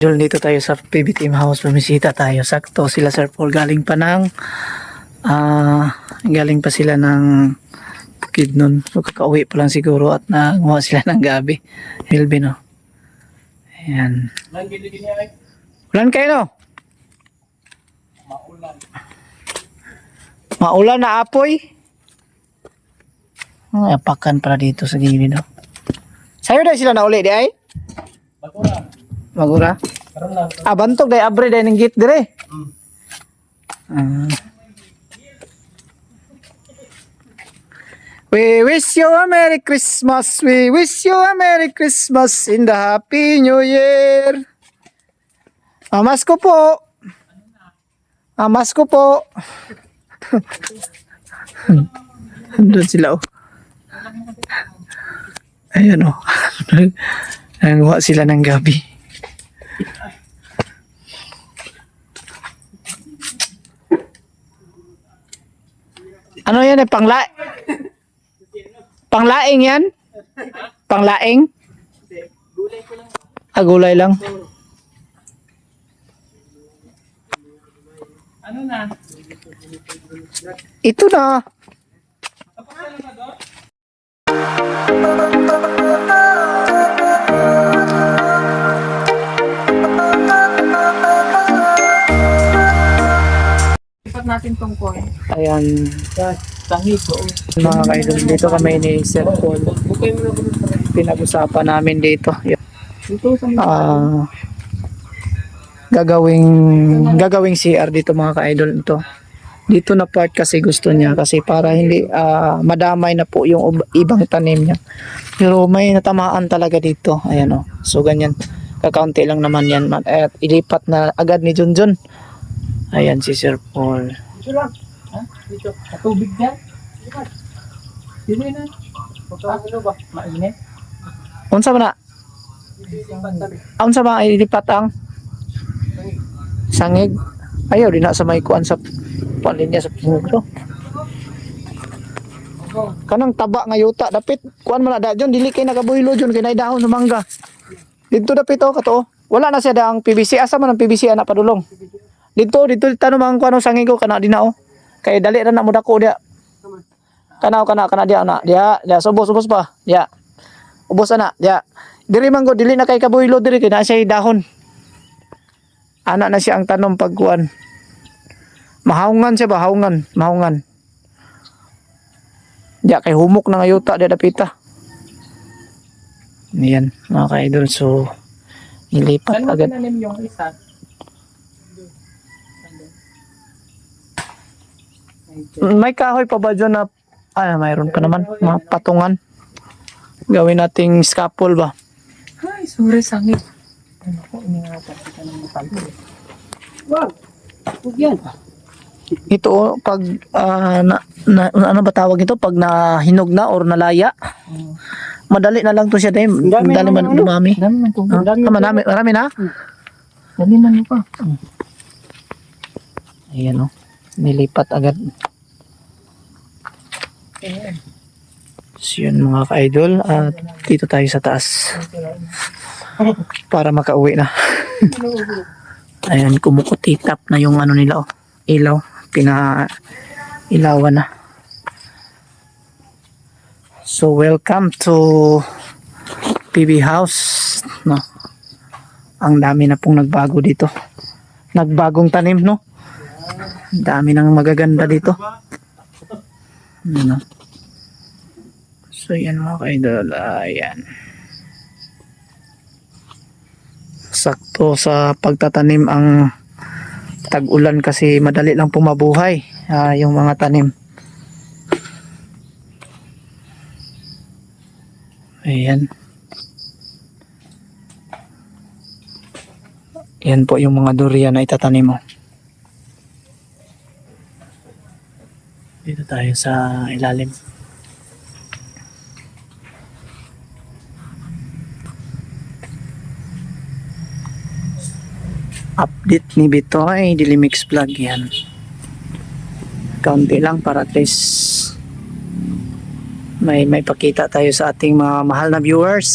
Idol, dito tayo sa PB Team House. Bumisita tayo. Sakto sila Sir Paul. Galing pa ng... ah galing pa sila ng Bukid nun. So, kakauwi pa lang siguro at nanguha sila ng gabi. Hilby, no? Ayan. Ulan kayo, no? Maulan na apoy. Ay, apakan pala dito sa gilid, no? Sa'yo dahil sila na uli, di ay? Magura? Ah, bantog day abre day ning gate dire. Ah. We wish you a Merry Christmas. We wish you a Merry Christmas in the Happy New Year. Amas ko po. Amas ko po. Doon sila oh. Ayan oh. Nanguha sila ng gabi. Ano yan eh? Pangla... Panglaing yan? Panglaing? Ah, gulay lang. Ano na? Ito na. Ipat natin tong coin. Ayan, Sa tangi ko. mga kaidol. Dito kami ni Sir Paul. Pinag-usapan namin dito. Dito sa Ah, gagawing gagawing CR dito mga ka-idol ito. Dito na part kasi gusto niya kasi para hindi ah, madamay na po yung ibang tanim niya. Pero may natamaan talaga dito. Ayan oh. So ganyan. Kakaunti lang naman yan. At ilipat na agad ni Junjun. Ayan si Sir Paul. Dito lang. Ha? Dito. Sa tubig dyan. Dito na. Pagkakano ba? Mainit? Unsa man na? Unsa ba ay ilipat ang sangig? Ayaw din na sa may kuan sa panlinya sa pungro. Kanang taba nga yuta dapit kuan man na da dyon dili kay nakabuhilo dyon kay dahon sa mangga. Dito dapit oh kato. Wala na siya daang PVC asa man ang PVC ana padulong. Dito dito tanong mang kuan sangig ko kana di na oh. Kay dali ra na mo dako dia. Kana kana kana dia na dia dia subos subos pa. Dia. Ubos ana dia. Diri man go dili na kay kabuhilo diri kay na siya dahon. Ana na siya ang tanom pagkuan. Mahaungan siya ba? Haungan. Mahaungan. Diya kay humok na ngayuta di dapita. Yan mga ka-idol. So, nilipat Saan mo agad. tinanim yung isa? May kahoy pa ba dyan na ay mayroon pa naman mga patungan. Gawin nating scaffold ba? Ay, sorry, sangit. Ano ko, iningatan kita ng metal. Wow! Huwag yan. Ito oh, pag ah, na, na- ano ba tawag ito pag nahinog na or nalaya. Madali na lang to siya din. Dami na man ano. lumami. Dami man tubig. Ah, Dami ah, marami, marami na. Dami man pa. Ayan oh. Nilipat agad. So yun mga ka-idol. At dito tayo sa taas. Para makauwi na. Ayan, kumukutitap na yung ano nila oh. Ilaw. Pina ilawan na. So welcome to PB House. No. Ang dami na pong nagbago dito. Nagbagong tanim no. Dami nang magaganda dito. Ano. So yan mga ka-idol. Ayan. Sakto sa pagtatanim ang tag-ulan kasi madali lang pumabuhay ah, yung mga tanim. Ayan. Yan po yung mga durian na itatanim mo. Dito tayo sa ilalim. update ni Bitoy Dilimix Vlog yan kaunti lang para at least may may pakita tayo sa ating mga mahal na viewers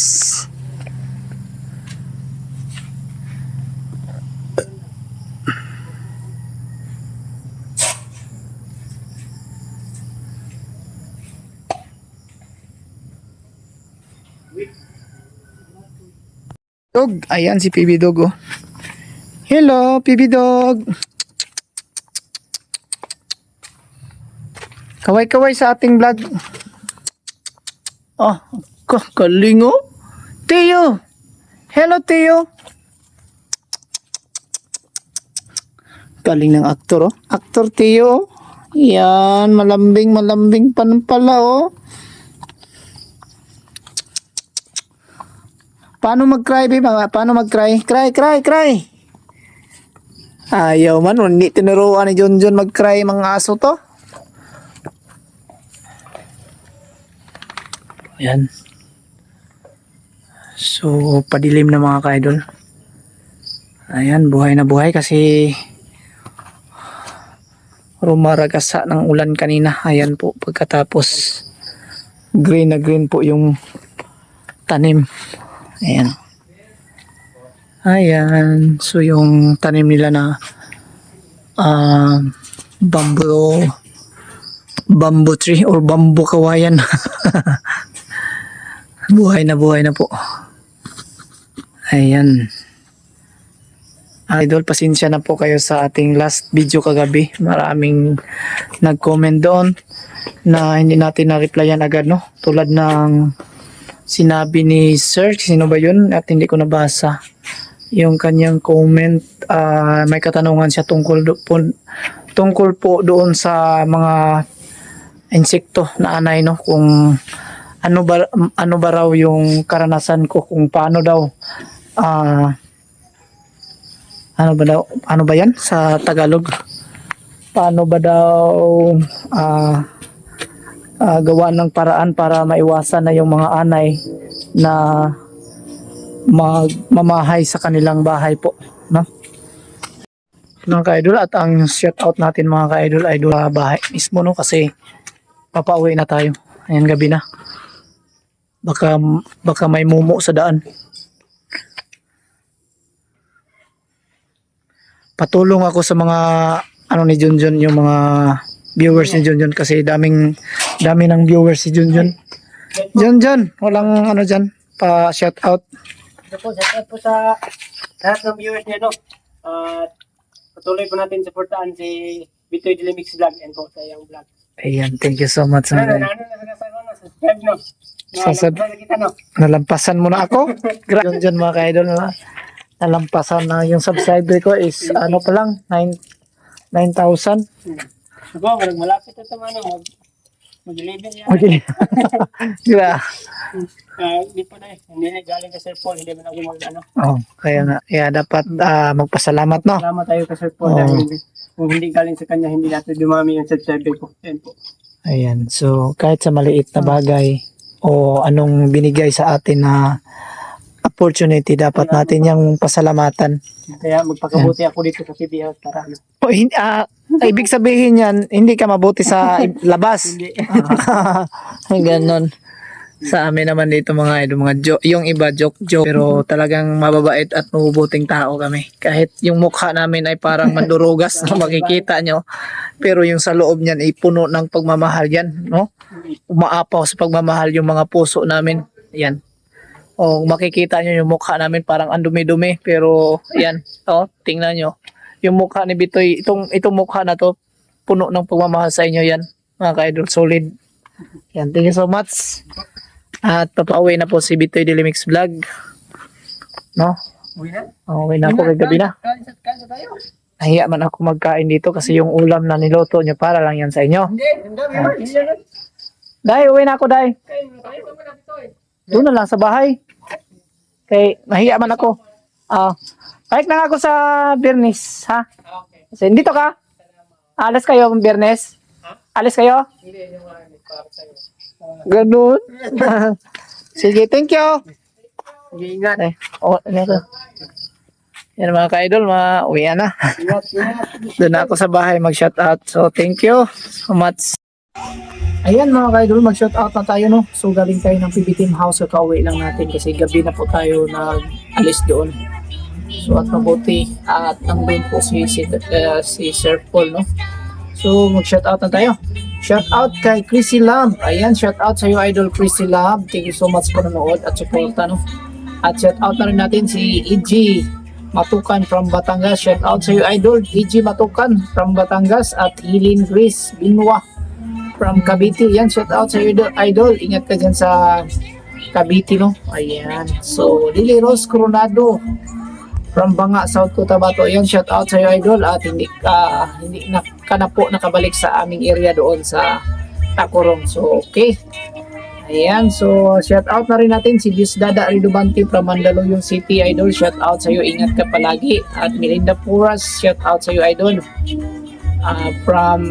Dog. Ayan si PB Dog oh. Hello, PB Dog. Kaway-kaway sa ating vlog. Oh, kakaling oh. Teo. Hello, Teo. Galing ng aktor oh. Aktor Teo. Yan, malambing malambing pa pala oh. Paano mag-cry, babe? Ah, Paano mag-cry? Cry, cry, cry. Ayaw man, hindi tinuruan ni John John mag-cry mga aso to. Ayan. So, padilim na mga ka-idol. Ayan, buhay na buhay kasi rumaragasa ng ulan kanina. Ayan po, pagkatapos green na green po yung tanim. Ayan. Ayan. So, yung tanim nila na ah, bamboo bamboo tree or bamboo kawayan. buhay na buhay na po. Ayan. Idol, pasensya na po kayo sa ating last video kagabi. Maraming nag-comment doon na hindi natin na-replyan agad, no? Tulad ng sinabi ni Sir, sino ba yun? At hindi ko nabasa. Yung kanyang comment, ah, may katanungan siya tungkol, do, po, tungkol po doon sa mga insekto na anay, no? Kung ano ba, ano ba raw yung karanasan ko, kung paano daw, ah, ano ba daw, ano ba yan sa Tagalog? Paano ba daw, ah, ah, gawa ng paraan para maiwasan na yung mga anay na magmamahay sa kanilang bahay po, no? Mga ka-idol at ang shout out natin mga ka-idol ay doon bahay mismo no kasi papauwi na tayo. Ayan gabi na. Baka baka may mumo sa daan. Patulong ako sa mga ano ni Junjun yung mga viewers ni Junjun kasi daming dami ng viewers si Junjun. Junjun, walang ano diyan pa shout out. Ito po, shout out po sa lahat ng viewers niya, no? At patuloy po natin supportaan si Bitoy Dilimix Vlog and po sa iyang vlog. Ayan, thank you so much. Ano, Sa ano, ano, ano, ano, no? nalampasan mo na ako. Gra- Yun dyan mga ka-idol na nalampasan na yung subscriber ko is ano pa lang 9 9,000. Siguro, parang malapit ito, ano, mag mag-11 yan. Okay. Gra. Ah, Hindi po na eh. Hindi na galing kay Sir Paul. Hindi man ako mag, ano. Oh, kaya nga. Kaya dapat ah, magpasalamat no. Salamat tayo kay Sir Paul Oo. dahil hindi, kung hindi galing sa kanya, hindi natin dumami yung subscriber ko. Yan po. Ayan. So kahit sa maliit na bagay o anong binigay sa atin na opportunity dapat natin yung pasalamatan. Kaya magpakabuti ako dito sa CB House para ano. O, hindi, ah, ibig sabihin yan, hindi ka mabuti sa i- labas. Hindi. Ganon. Sa amin naman dito mga idol, mga joke, yung iba joke joke pero talagang mababait at mabubuting tao kami. Kahit yung mukha namin ay parang mandurugas na makikita nyo. Pero yung sa loob niyan ay puno ng pagmamahal yan, no? Umaapaw sa pagmamahal yung mga puso namin. Yan. O makikita nyo yung mukha namin parang ang dumi-dumi pero yan, oh, tingnan nyo. Yung mukha ni Bitoy, itong itong mukha na to puno ng pagmamahal sa inyo yan, mga ka-idol, solid. Yan, thank you so much. At papauwi na po si Bitoy Dilimix Vlog. No? Uwi na. Uwi na ako kay gabi na. Kain kain. Nahiya man ako magkain dito kasi yung ulam na niloto nyo para lang yan sa inyo. Hindi, hindi, hindi, hindi. Dai, uwi na ako, Dai. Kain mo pag malapit to eh. Doon na lang sa bahay. Kay nahiya man ako. Ah, balik na nga ako sa Bernis, ha? Ah, Okay. Kasi dito ka? Alis kayo ng Bernes? Alis kayo? Hindi, yung mga para sa'yo. Ganun. Sige, thank you. Sige, ingat. Ay, oh, ano? Yan mga ka-idol, mga uwi na. Ingat, ingat. Doon na ako sa bahay mag-shout out. So, thank you so much. Ayan mga ka-idol, mag-shout out na tayo no. So, galing tayo ng PB Team House. Kakauwi lang natin kasi gabi na po tayo nag-alis doon. So, at mabuti. At nandun po si, si, eh, si Sir Paul no. So, mag-shout out na tayo. Shout out kay Chrissy Lab. Ayan, shout out sa iyo idol Chrissy Lab. Thank you so much po nanood at suporta no. At shout out na rin natin si EG Matukan from Batangas. Shout out sa iyo idol, EG Matukan from Batangas at Hilin Grace Binwa from Cavite. Yan, shout out sa iyo idol. Ingat ka dyan sa Cavite, no? Ayan. So, Lily Rose Coronado from Banga, South Cotabato. Yan, shout out sa iyo idol at hindi ka hindi na ka na po nakabalik sa aming area doon sa Tacorong. So, okay. Ayan, so shout out na rin natin si Dada Ridubante from Mandaluyong City Idol. Shout out sa iyo, ingat ka palagi. At Melinda Puras, shout out sa iyo Idol. Ah, from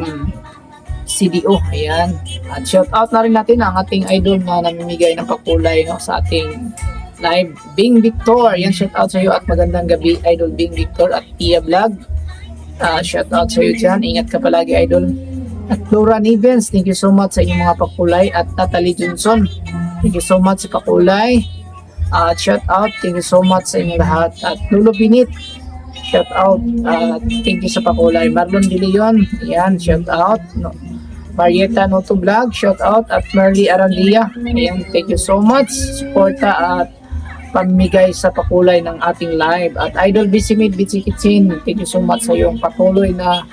CDO, ayan. At shout out na rin natin ang ating idol na namimigay ng pakulay no, sa ating live. Bing Victor, yan shout out sa iyo at magandang gabi idol Bing Victor at Tia Vlog. Ah, shout out sa iyo dyan, ingat ka palagi idol. At Laura Nivens, thank you so much sa inyong mga pakulay. At Natalie Johnson, thank you so much sa pakulay. At shout out, thank you so much sa inyong lahat. At Lolo Binit, shout out, at thank you sa pakulay. Marlon De Leon, yan, shout out. No, Marieta Noto Vlog, shout out. At Merly Arandia, ayan, thank you so much. Suporta at pamigay sa pakulay ng ating live. At Idol Bisimid Bitsi Kitchen, thank you so much sa iyong patuloy na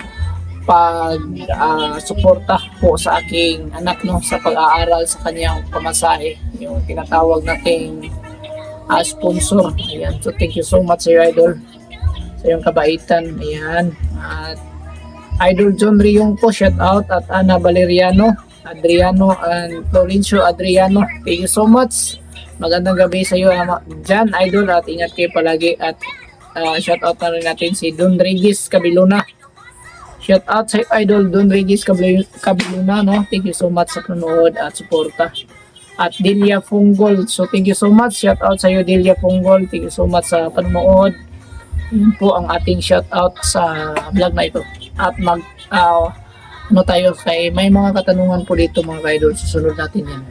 pag ah, suporta po sa aking anak no sa pag-aaral sa kanyang pamasahe yung tinatawag nating ah, sponsor ayan so thank you so much sir idol sa iyong kabaitan ayan at idol John Riong po shout out at Ana Valeriano Adriano and Florencio Adriano thank you so much magandang gabi sa iyo dyan idol at ingat kayo palagi at ah, shout out na rin natin si Don Regis Cabiluna Shout out sa Idol Don Regis Cabil- Cabiluna, no? Thank you so much sa panonood at suporta. At Delia Funggol. So, thank you so much. Shout out sa iyo, Delia Funggol. Thank you so much sa panonood. Yun po ang ating shout out sa vlog na ito. At mag, ah, ano tayo kay may mga katanungan po dito mga idol. Susunod natin yan.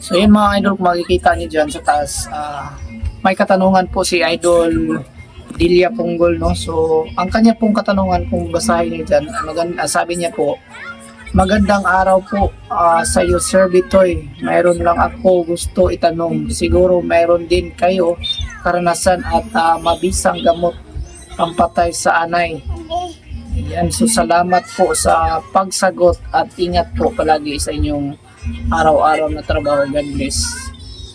So, yun mga idol, kung makikita niyo dyan sa taas, ah, may katanungan po si Idol Delia Punggol, no? So, ang kanya pong katanungan kung basahin niyo dyan, ah, magan- ah, sabi niya po, Magandang araw po ah, sa iyo, Sir Bitoy. Mayroon lang ako gusto itanong. Siguro mayroon din kayo karanasan at ah, mabisang gamot pampatay sa anay. Yan, so salamat po sa pagsagot at ingat po palagi sa inyong araw-araw na trabaho. God bless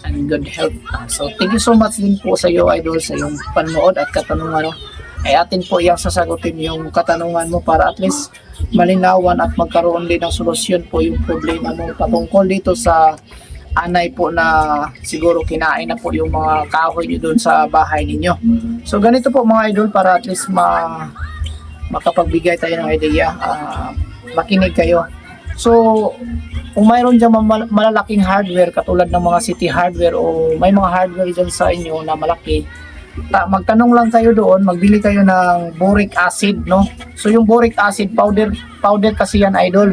and good health. So, thank you so much din po sa iyo, Idol, sa iyong panonood at katanungan. Ay atin po iyang sasagutin yung katanungan mo para at least malinawan at magkaroon din ng solusyon po yung problema mo patungkol dito sa anay po na siguro kinain na po yung mga kahoy nyo doon sa bahay ninyo. So ganito po mga idol para at least ma makapagbigay tayo ng idea, ah, makinig kayo. So, kung mayroon dyan malalaking hardware katulad ng mga city hardware o may mga hardware dyan sa inyo na malaki, ta, magtanong lang kayo doon, magbili kayo ng boric acid, no? So yung boric acid powder, powder kasi yan idol.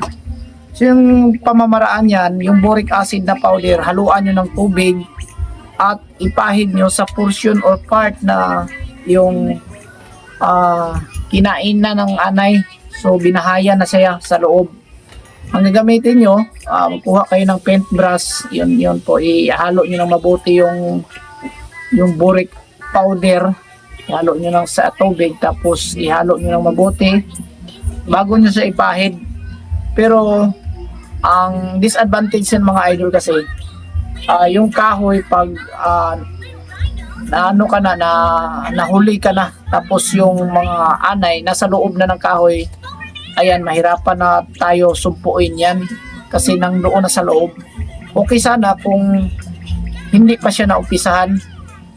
So yung pamamaraan yan, yung boric acid na powder, haluan nyo ng tubig at ipahid nyo sa portion or part na yung ah, kinain na ng anay. So binahaya na siya sa loob. Ang gagamitin nyo, ah, magkuha kayo ng paintbrush, yun, yun po, ihalo nyo ng mabuti yung yung boric powder, ihalo nyo lang sa tubig, tapos ihalo nyo ng mabuti, bago nyo sa ipahid. Pero, ang disadvantage ng mga idol kasi, ah, yung kahoy pag ah, na ano ka na, na nahuli ka na, tapos yung mga anay nasa loob na ng kahoy, ayan, mahirapan na tayo sumpuin yan kasi nang doon na sa loob. Okay sana kung hindi pa siya naumpisahan.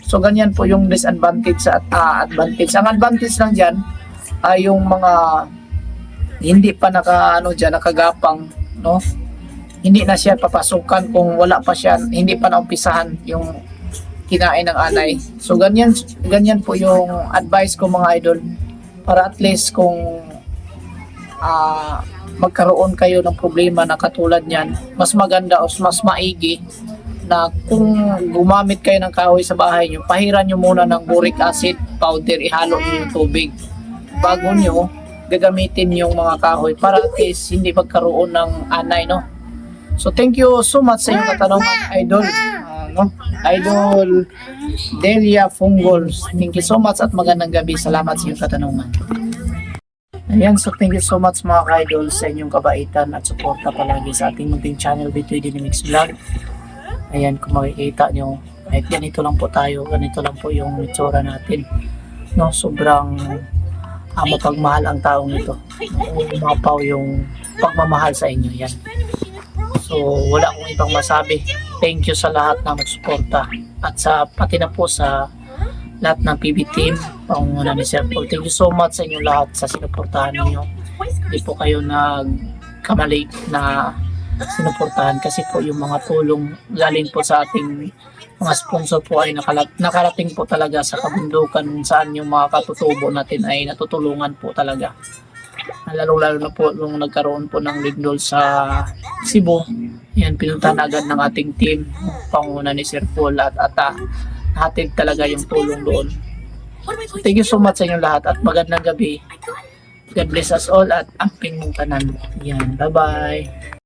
So ganyan po yung disadvantage at ah, advantage. Ang advantage lang diyan ay yung mga hindi pa naka ano diyan nakagapang, no? Hindi na siya papasukan kung wala pa siya, hindi pa naumpisahan yung kinain ng anay. So ganyan ganyan po yung advice ko mga idol para at least kung ah magkaroon kayo ng problema na katulad niyan, mas maganda o mas maigi na kung gumamit kayo ng kahoy sa bahay nyo, pahiran nyo muna ng boric acid powder, ihalo nyo tubig. Bago nyo, gagamitin yung mga kahoy para at least hindi magkaroon ng anay, no? So, thank you so much sa inyong katanungan, Idol. Lang, no? Idol Delia Fungols. Thank you so much at magandang gabi. Salamat sa iyong katanungan. Ayan, so thank you so much mga ka-idol sa inyong kabaitan at suporta palagi sa ating munting channel Bitoy Dynamics Vlog. Ayan, kung makikita nyo, kahit ganito lang po tayo, ganito lang po yung itsura natin. No, sobrang ah, mapagmahal ang taong ito. Umapaw yung pagmamahal sa inyo. Yan. So, wala akong ibang masabi. Thank you sa lahat na nagsuporta. At sa pati na po sa lahat ng PB team, pangunguna ni Sir Paul. Thank you so much sa inyong lahat sa sinuportahan ninyo. Hindi po kayo nagkamali na sinuportahan kasi po yung mga tulong galing po sa ating mga sponsor po ay nakalat nakarating po talaga sa kabundukan saan yung mga katutubo natin ay natutulungan po talaga. Lalo-lalo na po nung nagkaroon po ng lindol sa Cebu. Yan, pinuntahan agad ng ating team, panguna ni Sir Paul at Ata. Hatid talaga yung tulong doon. Thank you so much sa inyong lahat at magandang gabi. God bless us all at amping mong tanan. Yan, bye-bye.